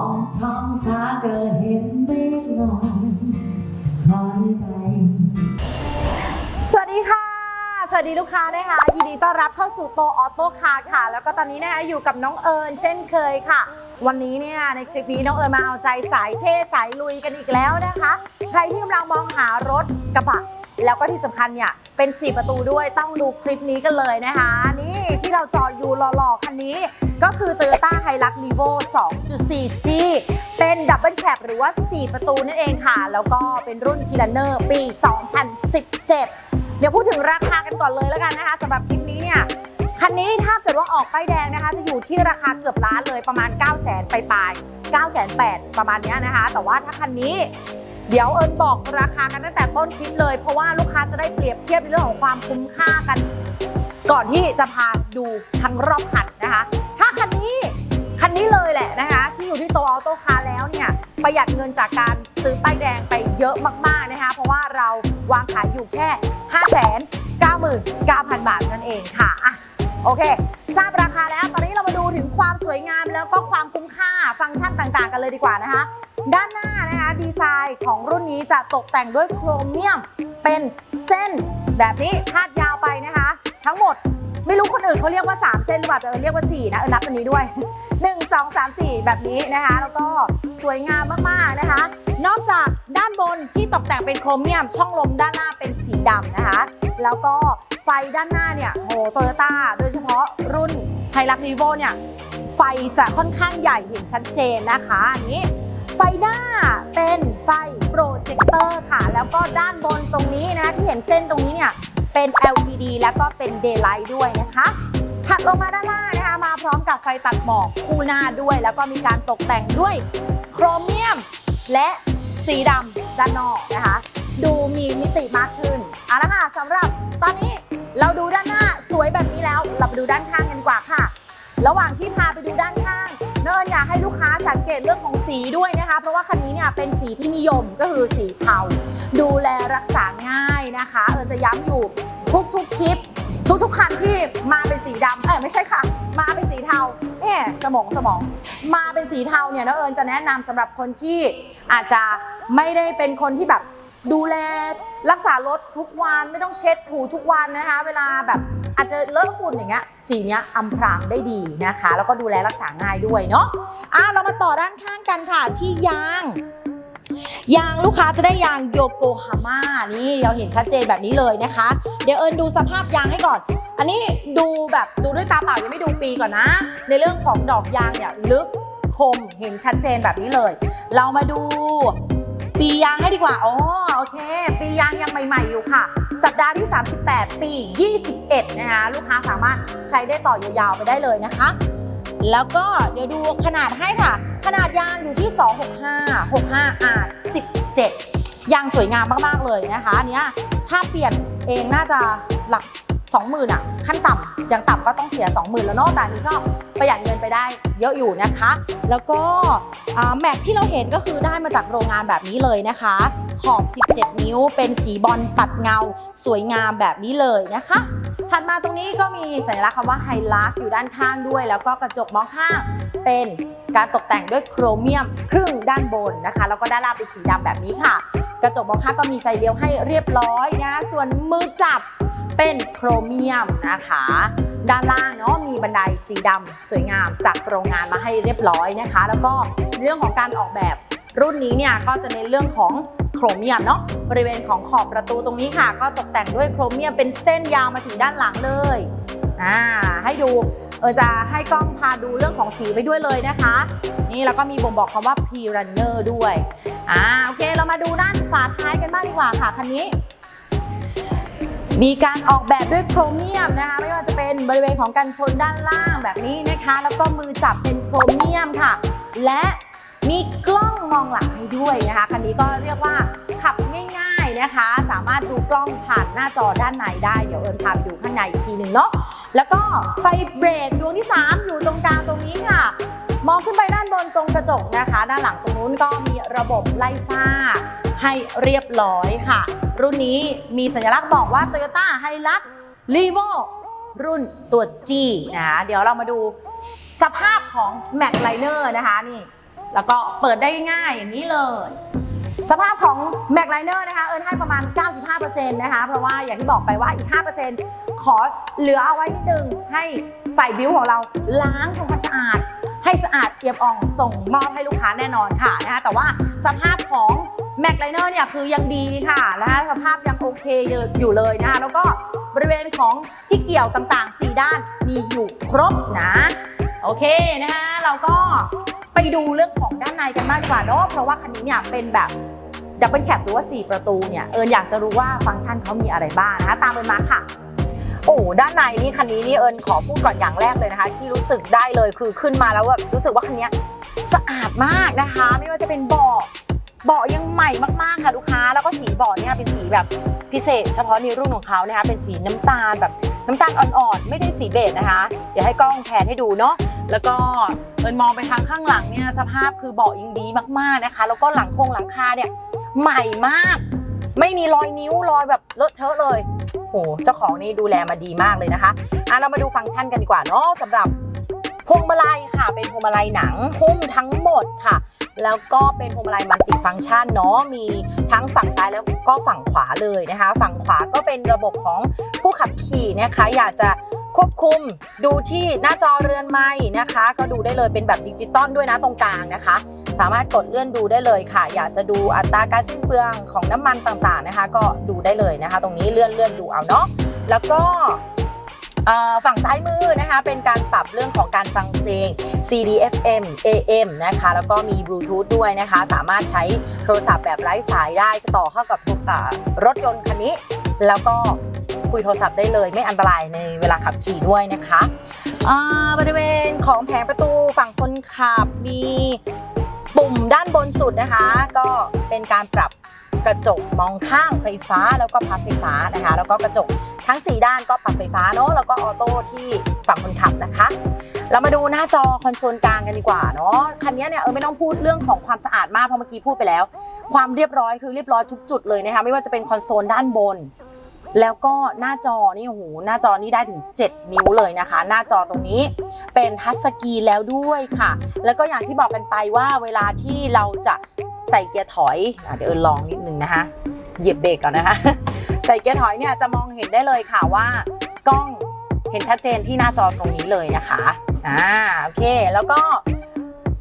องท้องฟ้าก็เห็นเมฆลอยคอยไป สวัสดีค่ะ สวัสดีลูกค้านะคะ ยินดีต้อนรับเข้าสู่โตออโต้คาร์ค่ะ แล้วก็ตอนนี้นะคะอยู่กับน้องเอิญเช่นเคยค่ะ วันนี้เนี่ยในคลิปนี้น้องเอิญมาเอาใจสายเท่สายลุยกันอีกแล้วนะคะ ใครที่กำลังมองหารถกระบะ แล้วก็ที่สำคัญเนี่ยเป็น 4 ประตูด้วยต้องดูคลิปนี้กันเลยนะคะ นี่ที่เราจอดอยู่หล่อๆคันนี้ ก็คือ Toyota Hilux Revo 2.4G เป็นดับเบิลแคปหรือว่า 4 ประตูนั่นเองค่ะ แล้วก็เป็นรุ่น p i l a n e r ปี 2017 เดี๋ยวพูดถึงราคากันก่อนเลยแล้วกันนะคะสำหรับคลิปนี้เนี่ยคันนี้ถ้าเกิดว่าออกป้ายแดงนะคะ จะอยู่ที่ราคาเกือบล้านเลยประมาณ 9 0 0 0 0 0ปลายๆ9 0 0 0 0ประมาณนี้นะคะ แต่ว่าถ้าคันนี้ เดี๋ยวเอิญบอกราคากันตั้งแต่ต้นคลิปเลย เพราะว่าลูกค้าจะได้เปรียบเทียบในเรื่องของความคุ้มค่ากัน ก่อนที่จะพาดูทั้งรอบคันนะคะ ถ้าคันนี้คันนี้เลยแหละนะคะที่อยู่ที่โตออโต้คาแล้วเนี่ยประหยัดเงินจากการซื้อป้ายแดงไปเยอะมากๆนะคะ เพราะว่าเราวางขายอยู่แค่ 5 9 9 0 0 0 บาทนั่นเองค่ะอะโอเค ทราบราคาแล้ว ตอนนี้เรามาดูถึงความสวยงามแล้วก็ความคุ้มค่าฟังก์ชันต่างๆ กันเลยดีกว่านะคะ ด้านหน้านะคะดีไซน์ของรุ่นนี้จะตกแต่งด้วยโครเมียม เป็นเส้นแบบนี้พาดยาวไปนะคะ ทั้งหมดไม่รู้คนอื่นเขาเรียกว่า 3 เส้นหรือเปล่าแต่เออเรียกว่า 4 นะเออนับอันนี้ด้วย 1 2 3 4 แบบนี้นะคะ แล้วก็สวยงามมากๆนะคะ นอกจากด้านบนที่ตกแต่งเป็นโครเมียม ช่องลมด้านหน้าเป็นสีดำนะคะ แล้วก็ไฟด้านหน้าเนี่ยโหโตโยต้าโดยเฉพาะรุ่นไฮรักรีโวเนี่ยไฟจะค่อนข้างใหญ่เห็นชัดเจนนะคะอันนี้ ไฟหน้าเป็นไฟโปรเจคเตอร์ค่ะ แล้วก็ด้านบนตรงนี้นะที่เห็นเส้นตรงนี้เนี่ยเป็น LED แล้วก็เป็น Daylight ด้วยนะคะ ถัดลงมาด้านล่างนะคะ มาพร้อมกับไฟตัดหมอกคู่หน้าด้วย แล้วก็มีการตกแต่งด้วยโครเมียม และสีดำด้านนอกนะคะ ดูมีมิติมากขึ้นเอาละค่ะสำหรับตอนนี้เราดูด้านหน้าสวยแบบนี้แล้ว เราไปดูด้านข้างกันดีกว่าค่ะ ระหว่างที่พาไปดูด้าน เนินอยากให้ลูกค้าสังเกตเรื่องของสีด้วยนะคะ เพราะว่าคันนี้เนี่ยเป็นสีที่นิยมก็คือสีเทาดูแลรักษาง่ายนะคะ เอิญจะย้ำอยู่ทุกๆคลิปทุกๆคันที่มาเป็นสีดำเออไม่ใช่ค่ะ มาเป็นสีเทาแหมสมองสมอง มาเป็นสีเทาเนี่ยน้อเอิญจะแนะนำสำหรับคนที่อาจจะไม่ได้เป็นคนที่แบบ ดูแลรักษารถทุกวันไม่ต้องเช็ดถูทุกวันนะคะ เวลาแบบอาจจะเลอะฝุ่นอย่างเงี้ยสีเนี้ยอำพรางได้ดีนะคะ แล้วก็ดูแลรักษาง่ายด้วยเนาะอะเรามาต่อด้านข้างกันค่ะ ที่ยางยางลูกค้าจะได้ยางโยโกฮาม่านี่เราเห็นชัดเจนแบบนี้เลยนะคะ เดี๋ยวเอิญดูสภาพยางให้ก่อน อันนี้ดูแบบดูด้วยตาเปล่ายังไม่ดูปีก่อนนะ ในเรื่องของดอกยางเนี่ยลึกคมเห็นชัดเจนแบบนี้เลย เรามาดู ปียางให้ดีกว่า อ๋อ โอเค ปียางยังใหม่ ๆ อยู่ค่ะ สัปดาห์ที่ 38 ปี 21 นะคะ ลูกค้าสามารถใช้ได้ต่อยาวๆไปได้เลยนะคะ แล้วก็เดี๋ยวดูขนาดให้ค่ะ ขนาดยางอยู่ที่ 265 65 R 17 ยางสวยงามมากๆเลยนะคะ อันเนี้ยถ้าเปลี่ยนเองน่าจะหลัก 20,000อะขั้นต่ำอย่างต่ำก็ต้องเสีย 20,000 แล้วเนาะแต่นี้ก็ประหยัดเงินไปได้เยอะอยู่นะคะ แล้วก็แม็กที่เราเห็นก็คือได้มาจากโรงงานแบบนี้เลยนะคะ ขอบ 17 นิ้วเป็นสีบอลปัดเงา สวยงามแบบนี้เลยนะคะถัดมาตรงนี้ก็มีสัญลักษณ์คำว่าไฮลักอยู่ด้านข้างด้วย แล้วก็กระจกมองข้างเป็นการตกแต่งด้วยโครเมียมครึ่งด้านบนนะคะ แล้วก็ด้านล่างเป็นสีดำแบบนี้ค่ะ กระจกมองข้างก็มีไฟเลี้ยวให้เรียบร้อยนะ ส่วนมือจับ เป็นโครเมียมนะคะ ด้านล่างเนาะมีบันไดสีดำสวยงามจากโรงงานมาให้เรียบร้อยนะคะ แล้วก็เรื่องของการออกแบบรุ่นนี้เนี่ยก็จะในนเรื่องของโครเมียมเนาะบริเวณของขอบประตูตรงนี้ค่ะ ก็ตกแต่งด้วยโครเมียมเป็นเส้นยาวมาถึงด้านหลังเลยอ่าให้ดูเออจะให้กล้องพาดูเรื่องของสีไปด้วยเลยนะคะ นี่แล้วก็มีบ่งบอกคำว่า P Runner ด้วยอ่าโอเคเรามาดูด้านฝาท้ายกันบ้างดีกว่าค่ะคันนี้ มีการออกแบบด้วยโครเมียมนะคะ ไม่ว่าจะเป็นบริเวณของกันชนด้านล่างแบบนี้นะคะ แล้วก็มือจับเป็นโครเมียมค่ะ และมีกล้องมองหลังให้ด้วยนะคะ คันนี้ก็เรียกว่าขับง่ายๆนะคะ สามารถดูกล้องผ่านหน้าจอด้านในได้ เดี๋ยวเอิญพาไปดูข้างในอีกทีหนึ่งเนาะ แล้วก็ไฟเบรกดวงที่ 3 อยู่ตรงกลางตรงนี้ค่ะ มองขึ้นไปด้านบนตรงกระจกนะคะ ด้านหลังตรงนู้นก็มีระบบไล่ฟ้า ให้เรียบร้อยค่ะ รุ่นนี้มีสัญลักษณ์บอกว่า Toyota Hilux Revo รุ่นตัว G นะคะเดี๋ยวเรามาดูสภาพของ Mac Liner นะคะนี่ แล้วก็เปิดได้ง่ายอย่างนี้เลย สภาพของ Mac Liner นะคะเอิญให้ประมาณ 95%นะคะ เพราะว่าอย่างที่บอกไปว่าอีก 5%ขอเหลือเอาไว้นิดนึงให้ฝ่ายบิวของเราล้างทำความสะอาดให้สะอาดเอี่ยมอ่องส่งมอบให้ลูกค้าแน่นอนค่ะนะคะแต่ว่าสภาพของ Mac Liner เนี่ยคือยังดีค่ะนะคะสภาพยังโอเคอยู่เลยนะคะแล้วก็บริเวณของที่เกี่ยวต่างๆ 4 ด้านมีอยู่ครบนะ โอเคนะคะเราก็ไปดูเรื่องของด้านในกันบ้างดีกว่าเนาะเพราะว่าคันนี้เนี่ยเป็นแบบดับเบิลแคปหรือว่า 4 ประตูเนี่ยเอิญอยากจะรู้ว่าฟังก์ชันเขามีอะไรบ้างนะคะตามเอิญมาค่ะโอ้ด้านในนี่คันนี้นี่เอิญขอพูดก่อนอย่างแรกเลยนะคะ ที่รู้สึกได้เลยคือขึ้นมาแล้วแบบรู้สึกว่าคันนี้สะอาดมากนะคะ ไม่ว่าจะเป็นเบาะ เบาะยังใหม่มากๆค่ะลูกค้า แล้วก็สีเบาะเนี่ยเป็นสีแบบพิเศษ เฉพาะในรุ่นของเขานะคะเป็นสีน้ำตาลแบบน้ำตาลอ่อนๆไม่ได้สีเบจนะคะ เดี๋ยวให้กล้องแพนให้ดูเนาะแล้วก็เอินมองไปทางข้างหลังเนี่ยสภาพคือเบาะยังดีมากๆนะคะ แล้วก็หลังโครงหลังคาเนี่ยใหม่มาก ไม่มีรอยนิ้วรอยแบบเลอะเทอะเลยโหเจ้าของนี่ดูแลมาดีมากเลยนะคะอะเรามาดูฟังก์ชันกันดีกว่าเนาะสำหรับ พวงมาลัยค่ะ เป็นพวงมาลัยหนังหุ้มทั้งหมดค่ะ แล้วก็เป็นพวงมาลัยมัลติฟังก์ชันเนาะมีทั้งฝั่งซ้ายแล้วก็ฝั่งขวาเลยนะคะ ฝั่งขวาก็เป็นระบบของผู้ขับขี่นะคะ อยากจะควบคุมดูที่หน้าจอเรือนไม้นะคะ ก็ดูได้เลยเป็นแบบดิจิตอลด้วยนะตรงกลางนะคะ สามารถกดเลื่อนดูได้เลยค่ะ อยากจะดูอัตราการสิ้นเปลืองของน้ำมันต่างๆนะคะ ก็ดูได้เลยนะคะ ตรงนี้เลื่อนเลื่อนดูเอาเนาะแล้วก็ ฝั่งซ้ายมือนะคะ เป็นการปรับเรื่องของการฟังเพลง CD FM AM นะคะ แล้วก็มีบลูทูธด้วยนะคะ สามารถใช้โทรศัพท์แบบไร้สายได้ต่อเข้ากับทรศัพท์รถยนต์คันนี้ แล้วก็คุยโทรศัพท์ได้เลยไม่อันตรายในเวลาขับขี่ด้วยนะคะบริเวณของแผงประตูฝั่งคนขับมีปุ่มด้านบนสุดนะคะ ก็เป็นการปรับ กระจกมองข้างไฟฟ้าแล้วก็พับไฟฟ้านะคะ แล้วก็กระจกทั้ง 4 ด้านก็ปรับไฟฟ้าเนาะแล้วก็ออโต้ที่ฝั่งคนขับนะคะ เรามาดูหน้าจอคอนโซลกลางกันดีกว่าเนาะคันนี้เนี่ยเออไม่ต้องพูดเรื่องของความสะอาดมากเพราะเมื่อกี้พูดไปแล้ว ความเรียบร้อยคือเรียบร้อยทุกจุดเลยนะคะไม่ว่าจะเป็นคอนโซลด้านบน แล้วก็หน้าจอนี่โอ้โหหน้าจอนี่ได้ถึง 7 นิ้วเลยนะคะ หน้าจอตรงนี้เป็นทัชสกรีนแล้วด้วยค่ะ แล้วก็อย่างที่บอกกันไปว่าเวลาที่เราจะใส่เกียร์ถอยอเดี๋ยวลองนิดนึงนะคะ เหยียบเบรกก่อนนะคะ ใส่เกียร์ถอยเนี่ยจะมองเห็นได้เลยค่ะว่ากล้องเห็นชัดเจนที่หน้าจอตรงนี้เลยนะคะ อ่า โอเค แล้วก็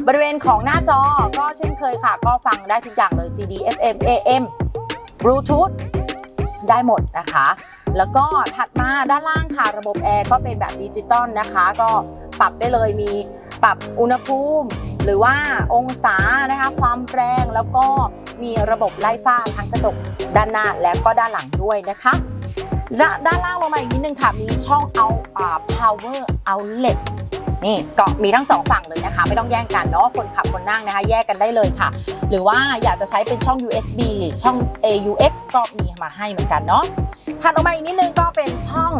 บริเวณของหน้าจอก็เช่นเคยค่ะ ก็ฟังได้ทุกอย่างเลย CD FM AM Bluetooth ได้หมดนะคะ แล้วก็ถัดมาด้านล่างค่ะระบบแอร์ก็เป็นแบบดิจิตอลนะคะ ก็ปรับได้เลยมีปรับอุณหภูมิ หรือว่าองศานะคะความแรงแล้วก็มีระบบไล่ฟ้าทั้งกระจกด้านหน้าและก็ด้านหลังด้วยนะคะด้าด้านล่างลงมาอีกนิดนึงค่ะ มีช่องเอาอ่า power outlet นี่ก็มีทั้งสองฝั่งเลยนะคะ ไม่ต้องแย่งกันเนาะคนขับคนนั่งนะคะ แยกกันได้เลยค่ะ หรือว่าอยากจะใช้เป็นช่อง USB ช่อง AUX ก็มีมาให้เหมือนกันเนาะถัดออกมาอีกนิดนึงก็เป็นช่อง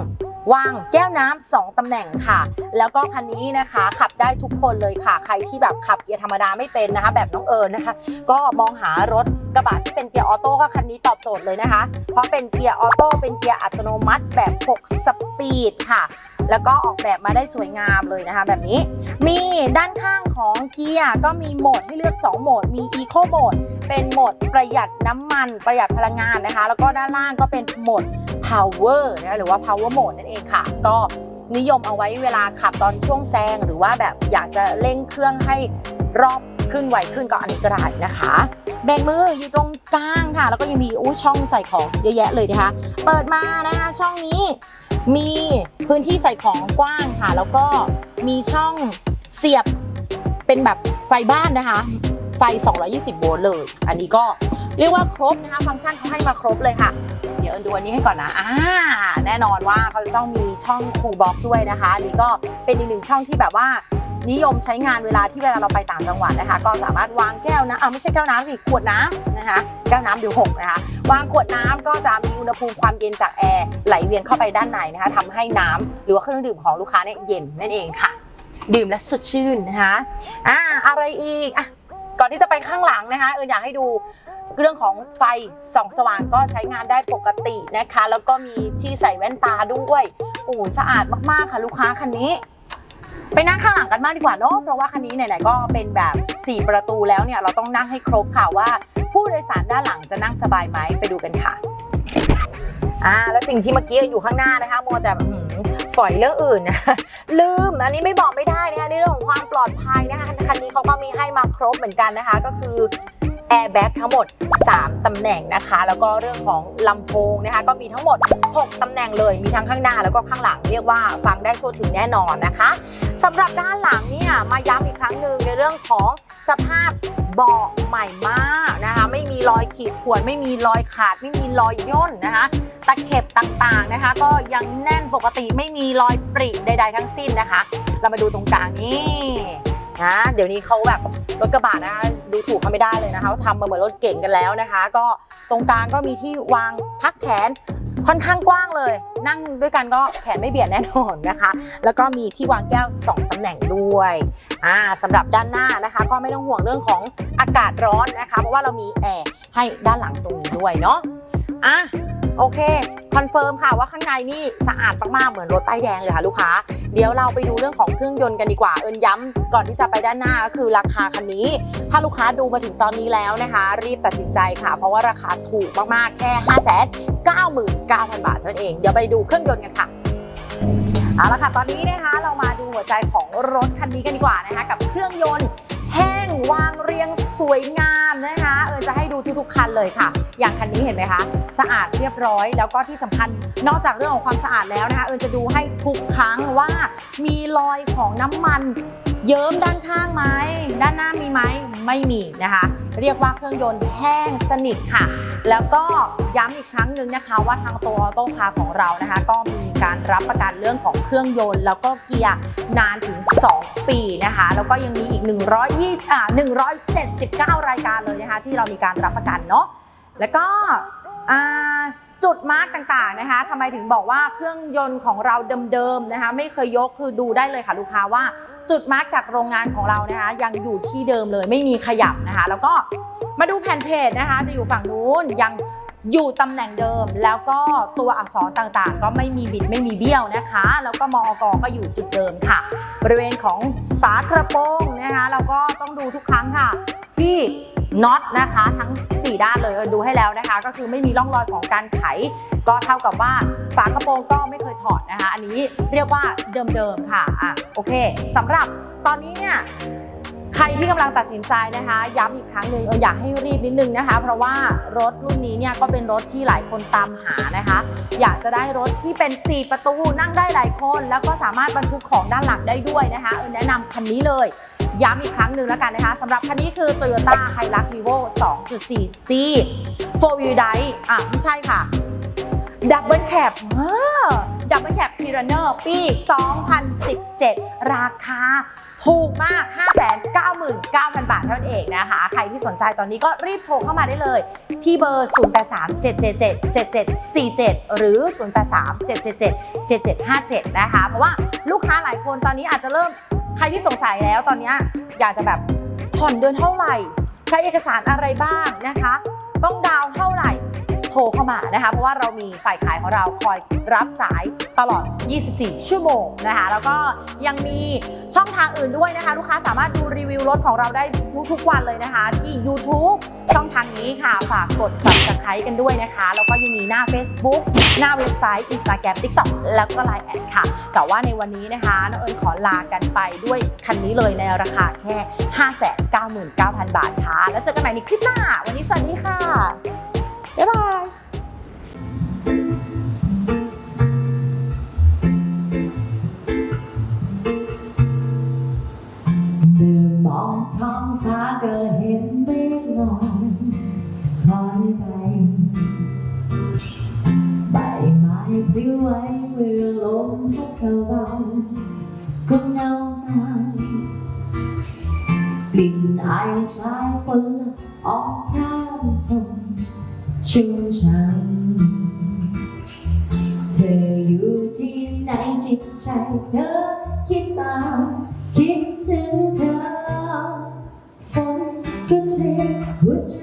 วางแก้วน้ำสองตำแหน่งค่ะ แล้วก็คันนี้นะคะขับได้ทุกคนเลยค่ะ ใครที่แบบขับเกียร์ธรรมดาไม่เป็นนะคะ แบบน้องเอิญนะคะ ก็มองหารถกระบะที่เป็นเกียร์ออโต้ก็คันนี้ตอบโจทย์เลยนะคะ เพราะเป็นเกียร์ออโต้เป็นเกียร์อัตโนมัติแบบ 6 สปีดค่ะ แล้วก็ออกแบบมาได้สวยงามเลยนะคะ แบบนี้ มีด้านข้างของเกียร์ก็มีโหมดให้เลือก 2 โหมด มี Eco โหมด เป็นโหมดประหยัดน้ำมัน ประหยัดพลังงานนะคะ แล้วก็ด้านล่างก็เป็นโหมด power นะหรือว่า power mode นั่นเองค่ะ ก็นิยมเอาไว้เวลาขับตอนช่วงแซง หรือว่าแบบอยากจะเร่งเครื่องให้รอบขึ้นไวขึ้นก็อันนี้ก็ได้นะคะเบรกมืออยู่ตรงกลางค่ะ แล้วก็ยังมีอู้ช่องใส่ของเยอะแยะเลยนะคะ เปิดมานะคะ ช่องนี้ มีพื้นที่ใส่ของกว้างค่ะ แล้วก็มีช่องเสียบเป็นแบบไฟบ้านนะคะ ไฟ 220 โวลต์เลย อันนี้ก็เรียกว่าครบนะคะ ฟังก์ชันเขาให้มาครบเลยค่ะ เดี๋ยวเอิญดูอันนี้ให้ก่อนนะอ่าแน่นอนว่าเขาจะต้องมีช่องคูลบ็อกด้วยนะคะ อันนี้ก็เป็นอีกหนึ่งช่องที่แบบว่า นิยมใช้งานเวลาที่เวลาเราไปต่างจังหวัดนะคะ ก็สามารถวางแก้วนะอ่าไม่ใช่แก้วน้ำสิขวดน้ำนะคะแก้วน้ำเดี๋ยวหกนะคะวางขวดน้ำก็จะมีอุณหภูมิความเย็นจากแอร์ไหลเวียนเข้าไปด้านในนะคะทำให้น้ำหรือว่าเครื่องดื่มของลูกค้าเนี่ยเย็นนั่นเองค่ะ ดื่มและสดชื่นนะคะอ่าอะไรอีกอะก่อนที่จะไปข้างหลังนะคะเอออยากให้ดูเรื่องของไฟส่องสว่างก็ใช้งานได้ปกตินะคะ แล้วก็มีที่ใส่แว่นตาด้วยโอ้สะอาดมากๆค่ะลูกค้าคันนี้ ไปนั่งข้างหลังกันมากดีกว่าเนอะเพราะว่าคันนี้ไหนๆก็เป็นแบบ 4 ประตูแล้วเนี่ยเราต้องนั่งให้ครบค่ะว่า ผู้โดยสารด้านหลังจะนั่งสบายไหมไปดูกันค่ะอ่าแล้วสิ่งที่เมื่อกี้อยู่ข้างหน้านะคะมัวแต่ฝอยเรื่องอื่นนะลืมอันนี้ไม่บอกไม่ได้นะคะในเรื่องของความปลอดภัยนะคะคันนี้เขาก็มีให้มาครบเหมือนกันนะคะ ก็คือ แอร์แบ็กทั้งหมด 3 ตำแหน่งนะคะ แล้วก็เรื่องของลำโพงนะคะ ก็มีทั้งหมด 6 ตำแหน่งเลย มีทั้งข้างหน้าแล้วก็ข้างหลังเรียกว่าฟังได้ทั่วถึงแน่นอนนะคะสำหรับด้านหลังเนี่ยมาย้ำอีกครั้งหนึ่งในเรื่องของสภาพเบาะใหม่มากนะคะ ไม่มีรอยขีดข่วนไม่มีรอยขาด ไม่มีรอยย่นนะคะตะเข็บต่างๆนะคะ ก็ยังแน่นปกติไม่มีรอยปริใด ๆ ทั้งสิ้นนะคะ เรามาดูตรงกลางนี่นะเดี๋ยวนี้เขาแบบรถกระบะนะคะ ดูถูกเขาไม่ได้เลยนะคะทำมาเหมือนรถเก่งกันแล้วนะคะ ก็ตรงกลางก็มีที่วางพักแขนค่อนข้างกว้างเลย นั่งด้วยกันก็แขนไม่เบียดแน่นอนนะคะ แล้วก็มีที่วางแก้ว 2ตำแหน่งด้วยอ่าสำหรับด้านหน้านะคะ ก็ไม่ต้องห่วงเรื่องของอากาศร้อนนะคะ เพราะว่าเรามีแอร์ให้ด้านหลังตรงนี้ด้วยเนาะอะ โอเคคอนเฟิร์มค่ะว่าข้างในนี่สะอาดมากๆเหมือนรถป้ายแดงเลยค่ะลูกค้า เดี๋ยวเราไปดูเรื่องของเครื่องยนต์กันดีกว่าเอิญย้ำก่อนที่จะไปด้านหน้าก็คือราคาคันนี้ ถ้าลูกค้าดูมาถึงตอนนี้แล้วนะคะ รีบตัดสินใจค่ะ เพราะว่าราคาถูกมากๆแค่ 5 9 9 0 0 0 บาทเท่านั้นเอง เดี๋ยวไปดูเครื่องยนต์กันค่ะเอาละค่ะตอนนี้นะคะเรามาดูหัวใจของรถคันนี้กันดีกว่านะคะกับเครื่องยนต์ แห้งวางเรียงสวยงามนะคะเออจะให้ดูทุกๆคันเลยค่ะ อย่างคันนี้เห็นไหมคะสะอาดเรียบร้อย แล้วก็ที่สำคัญนอกจากเรื่องของความสะอาดแล้วนะคะเออจะดูให้ทุกครั้งว่ามีรอยของน้ำมันเยิ้มด้านข้างไหมด้านหน้ามีไหมไม่มีนะคะ เรียกว่าเครื่องยนต์แห้งสนิทค่ะ แล้วก็ย้ำอีกครั้งหนึ่งนะคะว่าทางตัวออโต้คาร์ของเรานะคะ ก็มีการรับประกันเรื่องของเครื่องยนต์ แล้วก็เกียร์นานถึง 2 ปีนะคะ แล้วก็ยังมีอีก 120อ่า179 รายการเลยนะคะ ที่เรามีการรับประกันเนาะแล้วก็อ่า จุดมาร์กต่างๆนะคะทำไมถึงบอกว่าเครื่องยนต์ของเราเดิมๆนะคะ ไม่เคยยกคือดูได้เลยค่ะลูกค้าว่าจุดมาร์กจากโรงงานของเรานะคะ ยังอยู่ที่เดิมเลยไม่มีขยับนะคะ แล้วก็มาดูแผ่นเพจนะคะ จะอยู่ฝั่งนู้นยังอยู่ตำแหน่งเดิมแล้วก็ตัวอักษรต่างๆ ก็ไม่มีบิดไม่มีเบี้ยวนะคะ แล้วก็มอกก็อยู่จุดเดิมค่ะ บริเวณของฝากระโปรงนะคะเราก็ต้องดูทุกครั้งค่ะ ที่ น็อตนะคะทั้ง 4 ด้านเลยเออดูให้แล้วนะคะ ก็คือไม่มีร่องรอยของการไข ก็เท่ากับว่าฝากระโปรงก็ไม่เคยถอดนะคะ อันนี้เรียกว่าเดิมๆค่ะอะโอเคสำหรับตอนนี้เนี่ย ใครที่กำลังตัดสินใจนะคะ ย้ำอีกครั้งหนึ่งอยากให้รีบนิดนึงนะคะ เพราะว่ารถรุ่นนี้เนี่ยก็เป็นรถที่หลายคนตามหานะคะ อยากจะได้รถที่เป็น 4 ประตูนั่งได้หลายคน แล้วก็สามารถบรรทุกของด้านหลังได้ด้วยนะคะเออแนะนำคันนี้เลย ย้ำอีกครั้งหนึ่งแล้วกันนะคะสำหรับคันนี้คือ Toyota Hilux Vivo 2.4G 4 Wheel Drive อะไม่ใช่ค่ะดับเบิลแคปดับเบิลแคปพีรันเนอร์ปี 2017 ราคา ถูกมาก 599,000 บาทเท่านั้นเองนะคะ ใครที่สนใจตอนนี้ก็รีบโทรเข้ามาได้เลย ที่เบอร์ 0837777747 หรือ 0837777757 นะคะ เพราะว่าลูกค้าหลายคนตอนนี้อาจจะเริ่มใครที่สงสัยแล้วตอนนี้อยากจะแบบผ่อนเดือนเท่าไหร่ ใช้เอกสารอะไรบ้างนะคะ ต้องดาวเท่าไหร่ โทรเข้ามานะคะ เพราะว่าเรามีฝ่ายขายของเราคอยรับสายตลอด 24 ชั่วโมงนะคะ แล้วก็ยังมีช่องทางอื่นด้วยนะคะ ลูกค้าสามารถดูรีวิวรถของเราได้ทุกๆวันเลยนะคะ ที่ YouTube ช่องทางนี้ค่ะ ฝากกด subscribe กันด้วยนะคะ แล้วก็ยังมีหน้า Facebook หน้าเว็บไซต์ Instagram TikTok แล้วก็ Line แอดค่ะ แต่ว่าในวันนี้นะคะน้องเอิญขอลากันไปด้วยคันนี้เลยในราคาแค่ 599,000 บาทค่ะ แล้วเจอกันใหม่ในคลิปหน้า วันนี้สวัสดีค่ะ บ๊า เธอคิดตามคิดถึงเธอฝนก็เทหัวใจ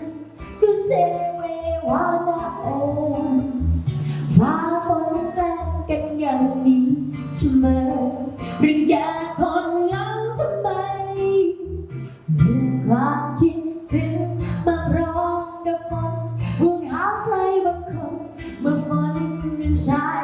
ก็เซไม่ว่านะเองฟ้าฝนแต่งกันอย่างนี้เสมอเรื่องยากคนงามทำไมเมื่อความคิดถึงมาร้องกับฝนห่วงหาใครบางคนเมื่อฝนเป็นสา